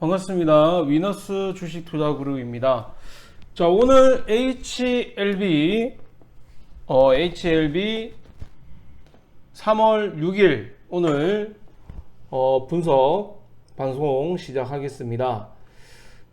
반갑습니다. 위너스 주식 투자 그룹입니다. 자, 오늘 HLB, 어, HLB 3월 6일 오늘 어, 분석 방송 시작하겠습니다.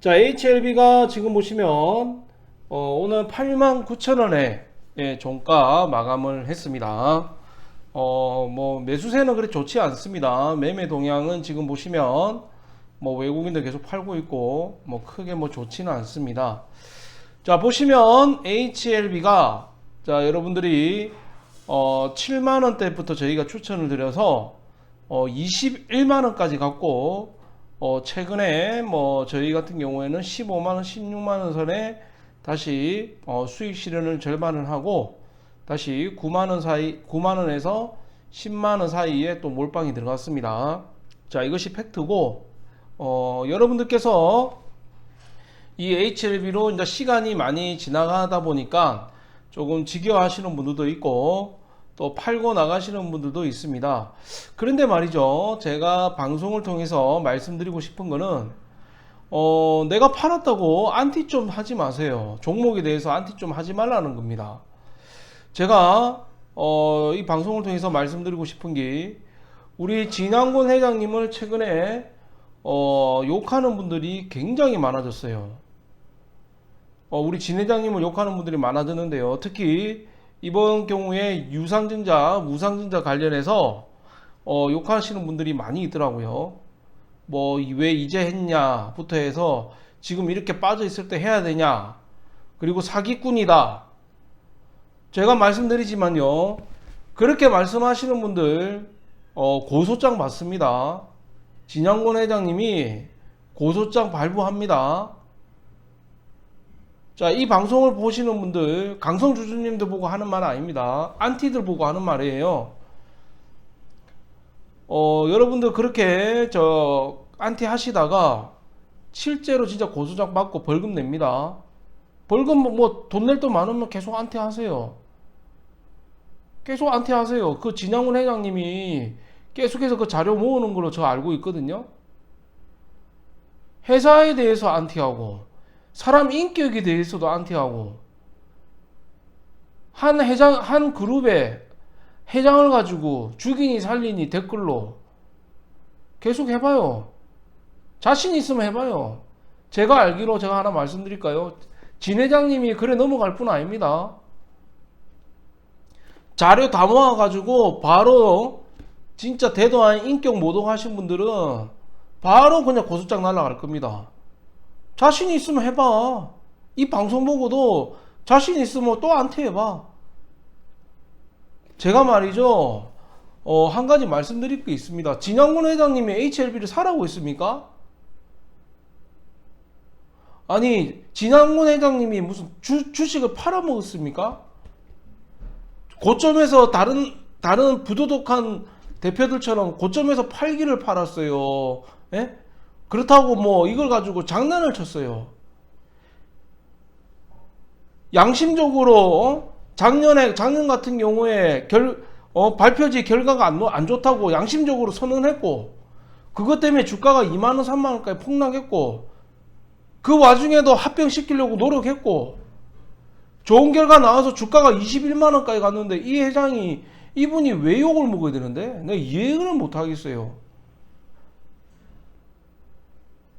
자, HLB가 지금 보시면 어, 오늘 89,000원에 예, 종가 마감을 했습니다. 어, 뭐 매수세는 그렇게 좋지 않습니다. 매매 동향은 지금 보시면 뭐 외국인들 계속 팔고 있고 뭐 크게 뭐 좋지는 않습니다. 자 보시면 HLB가 자 여러분들이 어 7만 원대부터 저희가 추천을 드려서 어 21만 원까지 갔고 어 최근에 뭐 저희 같은 경우에는 15만 원, 16만 원 선에 다시 어 수익 실현을 절반을 하고 다시 9만 원 사이 9만 원에서 10만 원 사이에 또 몰빵이 들어갔습니다. 자 이것이 팩트고 어, 여러분들께서 이 HLB로 이제 시간이 많이 지나가다 보니까 조금 지겨워 하시는 분들도 있고 또 팔고 나가시는 분들도 있습니다. 그런데 말이죠. 제가 방송을 통해서 말씀드리고 싶은 거는 어, 내가 팔았다고 안티 좀 하지 마세요. 종목에 대해서 안티 좀 하지 말라는 겁니다. 제가 어, 이 방송을 통해서 말씀드리고 싶은 게 우리 진양곤 회장님을 최근에 어, 욕하는 분들이 굉장히 많아졌어요. 어, 우리 진 회장님을 욕하는 분들이 많아졌는데요. 특히 이번 경우에 유상증자, 무상증자 관련해서 어, 욕하시는 분들이 많이 있더라고요. 뭐 왜 이제 했냐부터 해서 지금 이렇게 빠져 있을 때 해야 되냐. 그리고 사기꾼이다. 제가 말씀드리지만요. 그렇게 말씀하시는 분들 어, 고소장 받습니다. 진양곤 회장님이 고소장 발부합니다. 자, 이 방송을 보시는 분들, 강성 주주님들 보고 하는 말 아닙니다. 안티들 보고 하는 말이에요. 어, 여러분들 그렇게 저 안티 하시다가 실제로 진짜 고소장 받고 벌금 냅니다. 벌금 뭐 돈 낼 돈 많으면 계속 안티 하세요. 계속 안티 하세요. 그 진양훈 회장님이 계속해서 그 자료 모으는 걸로 저 알고 있거든요. 회사에 대해서 안티하고 사람 인격에 대해서도 안티하고 한 회장 한 그룹에 회장을 가지고 죽이니 살리니 댓글로 계속 해봐요. 자신 있으면 해봐요. 제가 알기로 제가 하나 말씀드릴까요? 진 회장님이 그래 넘어갈 뿐 아닙니다. 자료 다 모아가지고 바로 진짜 대도한 인격 모독하신 분들은 바로 그냥 고소장 날라갈 겁니다. 자신 있으면 해봐. 이 방송 보고도 자신 있으면 또 안테 해봐. 제가 말이죠. 어, 한 가지 말씀드릴 게 있습니다. 진양군 회장님이 HLB를 사라고 했습니까? 아니, 진양군 회장님이 무슨 주, 주식을 팔아먹었습니까? 고점에서 다른, 다른 부도덕한 대표들처럼 고점에서 팔기를 팔았어요. 예? 그렇다고 뭐 이걸 가지고 장난을 쳤어요. 양심적으로 어? 작년에 작년 같은 경우에 결 어, 발표지 결과가 안, 안 좋다고 양심적으로 선언했고 그것 때문에 주가가 2만 원, 3만 원까지 폭락했고 그 와중에도 합병시키려고 노력했고 좋은 결과 나와서 주가가 21만 원까지 갔는데 이 회장이 이분이 왜 욕을 먹어야 되는데? 내가 이해를 못 하겠어요.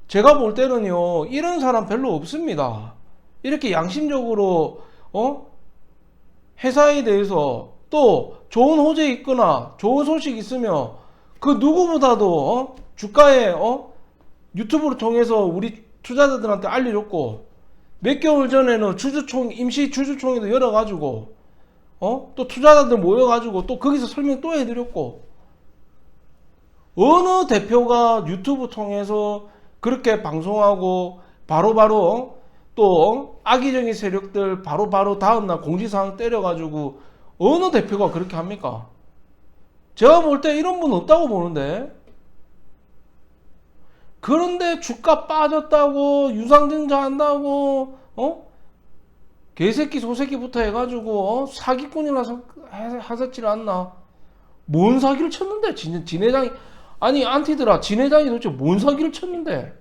제가 볼 때는요, 이런 사람 별로 없습니다. 이렇게 양심적으로, 어? 회사에 대해서 또 좋은 호재 있거나 좋은 소식 있으면 그 누구보다도, 어? 주가에, 어? 유튜브를 통해서 우리 투자자들한테 알려줬고, 몇 개월 전에는 주주총, 임시 주주총회도 열어가지고, 어? 또 투자자들 모여가지고 또 거기서 설명 또 해드렸고 어느 대표가 유튜브 통해서 그렇게 방송하고 바로바로 또 악의적인 세력들 바로 바로 다음날 공지사항 때려가지고 어느 대표가 그렇게 합니까? 제가 볼 때 이런 분 없다고 보는데 그런데 주가 빠졌다고 유상증자 한다고 어? 개새끼 소새끼부터 해가지고 어? 사기꾼이라서 하셨질 않나? 뭔 사기를 쳤는데 진, 진 회장이 아니 안티들아 진 회장이 도대체 뭔 사기를 쳤는데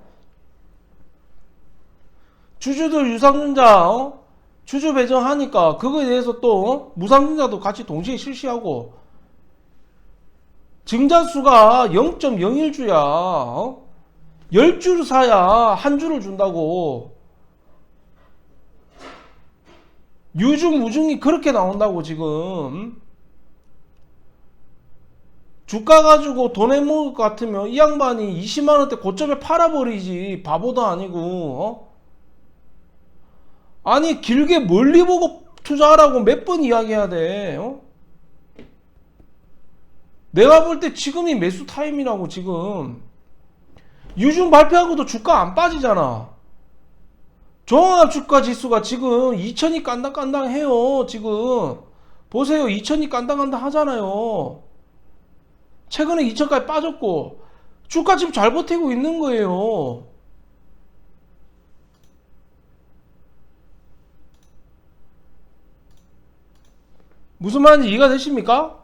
주주들 유상증자 어? 주주 배정하니까 그거에 대해서 또 어? 무상증자도 같이 동시에 실시하고 증자수가 0.01주야 어? 10주를 사야 한 주를 준다고 유중 무중이 그렇게 나온다고 지금 주가 가지고 돈 해먹을 것 같으면 이 양반이 20만원대 고점에 팔아버리지 바보도 아니고 어? 아니 길게 멀리 보고 투자하라고 몇 번 이야기해야 돼 어? 내가 볼 때 지금이 매수 타임이라고 지금 유중 발표하고도 주가 안 빠지잖아 종합 주가 지수가 지금 2000이 깐당깐당해요 지금 보세요 2000이 깐당깐당 하잖아요 최근에 2천까지 빠졌고 주가 지금 잘 버티고 있는 거예요. 무슨 말인지 이해가 되십니까?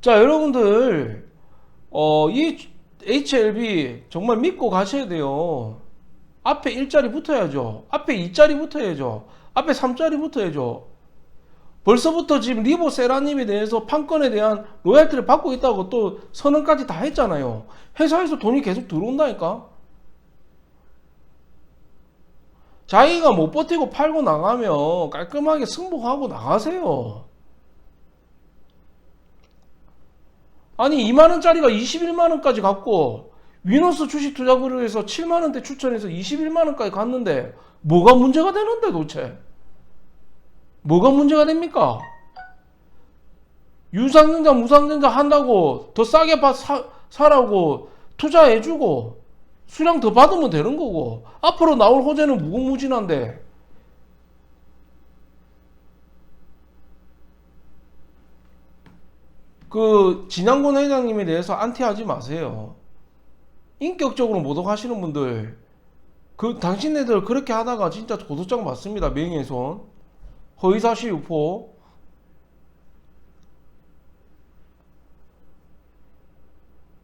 자, 여러분들, 어, 이 HLB 정말 믿고 가셔야 돼요. 앞에 1자리 붙어야죠. 앞에 2자리 붙어야죠. 앞에 3자리 붙어야죠. 벌써부터 지금 리보 세라님에 대해서 판권에 대한 로얄티를 받고 있다고 또 선언까지 다 했잖아요. 회사에서 돈이 계속 들어온다니까. 자기가 못 버티고 팔고 나가면 깔끔하게 승복하고 나가세요. 아니 2만원짜리가 21만원까지 갔고 위너스 주식 투자 그룹에서 7만원대 추천해서 21만원까지 갔는데 뭐가 문제가 되는데 도대체? 뭐가 문제가 됩니까? 유상증자, 무상증자 한다고 더 싸게 바, 사, 사라고 투자해주고 수량 더 받으면 되는 거고 앞으로 나올 호재는 무궁무진한데 그 진양권 회장님에 대해서 안티하지 마세요. 인격적으로 모독하시는 분들 그 당신네들 그렇게 하다가 진짜 고소장 받습니다. 명예훼손. 허위사실 유포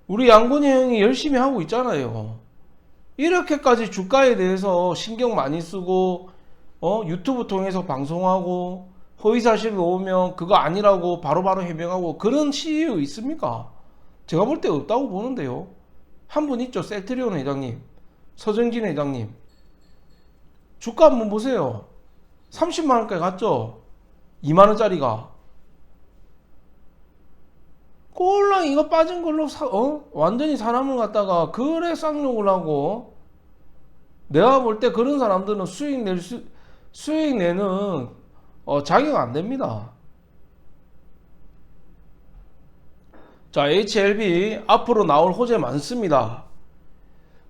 우리 양곤이 형이 열심히 하고 있잖아요. 이렇게까지 주가에 대해서 신경 많이 쓰고 어? 유튜브 통해서 방송하고 허위사실 놓으면 그거 아니라고 바로 바로 해명하고 그런 CEO 있습니까? 제가 볼 때 없다고 보는데요. 한 분 있죠. 셀트리온 회장님. 서정진 회장님. 주가 한번 보세요. 30만원까지 갔죠? 2만원짜리가. 꼴랑 이거 빠진 걸로 사, 어? 완전히 사람을 갖다가 그래 쌍욕을 하고 내가 볼 때 그런 사람들은 수익 낼 수, 수익 내는 어, 자격 안 됩니다. 자, HLB 앞으로 나올 호재 많습니다.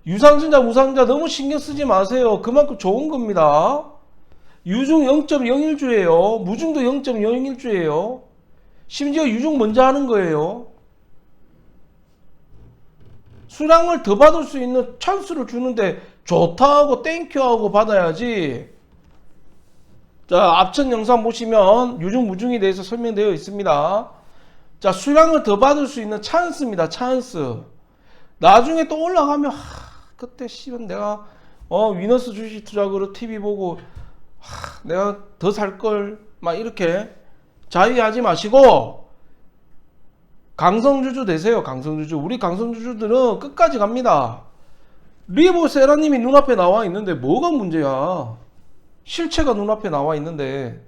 유상증자, 무상증자 너무 신경 쓰지 마세요. 그만큼 좋은 겁니다. 유중 0.01주예요. 무중도 0.01주예요. 심지어 유중 먼저 하는 거예요. 수량을 더 받을 수 있는 찬스를 주는데 좋다 하고 땡큐 하고 받아야지. 자, 앞전 영상 보시면 유중 무중에 대해서 설명되어 있습니다. 자, 수량을 더 받을 수 있는 찬스입니다. 찬스. 나중에 또 올라가면 하, 그때 씨발 내가 어 위너스 주식 투자그룹 TV 보고 하, 내가 더 살 걸 막 이렇게 자위하지 마시고 강성주주 되세요. 강성주주. 우리 강성주주들은 끝까지 갑니다. 리보 세라님이 눈앞에 나와 있는데 뭐가 문제야? 실체가 눈앞에 나와 있는데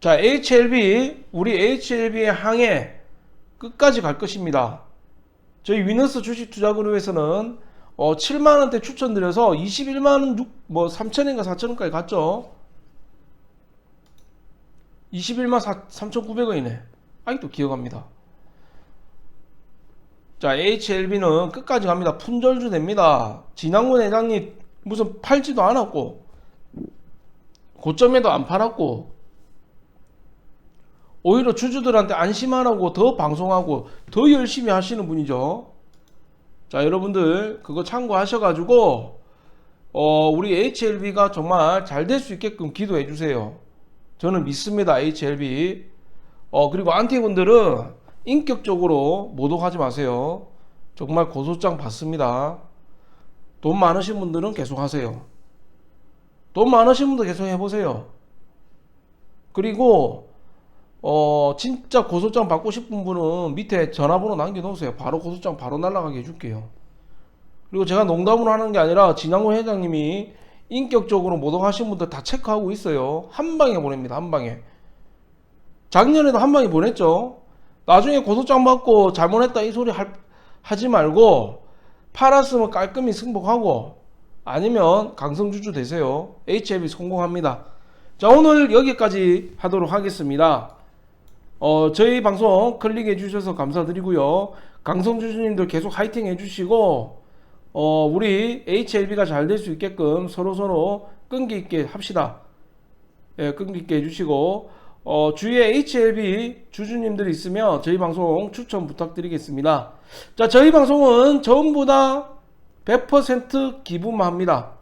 자 HLB 우리 HLB의 항해 끝까지 갈 것입니다. 저희 위너스 주식 투자그룹에서는 어, 7만 원대 추천드려서 21만원 6, 뭐 3천엔가 4천원까지 갔죠. 21만 3,900원이네. 아직도 기억합니다. 자, HLB는 끝까지 갑니다. 품절주 됩니다. 진항군 회장님 무슨 팔지도 않았고, 고점에도 안 팔았고, 오히려 주주들한테 안심하라고 더 방송하고 더 열심히 하시는 분이죠. 자, 여러분들 그거 참고하셔가지고 어, 우리 HLB가 정말 잘 될 수 있게끔 기도해 주세요. 저는 믿습니다. HLB. 어, 그리고 안티분들은 인격적으로 모독하지 마세요. 정말 고소장 받습니다. 돈 많으신 분들은 계속 하세요. 돈 많으신 분들 계속 해보세요. 그리고 어 진짜 고소장 받고 싶은 분은 밑에 전화번호 남겨놓으세요. 바로 고소장 바로 날라가게 해줄게요. 그리고 제가 농담으로 하는 게 아니라 진양호 회장님이 인격적으로 모독하신 분들 다 체크하고 있어요. 한 방에 보냅니다. 한 방에. 작년에도 한 방에 보냈죠. 나중에 고소장 받고 잘못했다 이 소리 할- 하지 말고 팔았으면 깔끔히 승복하고 아니면 강성주주 되세요. HLB 성공합니다. 자 오늘 여기까지 하도록 하겠습니다. 어, 저희 방송 클릭해 주셔서 감사드리고요. 강성주주님들 계속 화이팅 해주시고 어, 우리 HLB가 잘 될 수 있게끔 서로 서로 끈기 있게 합시다. 예, 끈기 있게 해주시고 어, 주위에 HLB 주주님들 있으면 저희 방송 추천 부탁드리겠습니다. 자, 저희 방송은 전부 다 100% 기부만 합니다.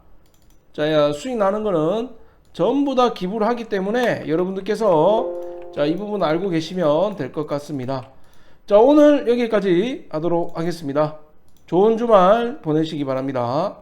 자, 야, 수익 나는 거는 전부 다 기부를 하기 때문에 여러분들께서 자, 이 부분 알고 계시면 될 것 같습니다. 자, 오늘 여기까지 하도록 하겠습니다. 좋은 주말 보내시기 바랍니다.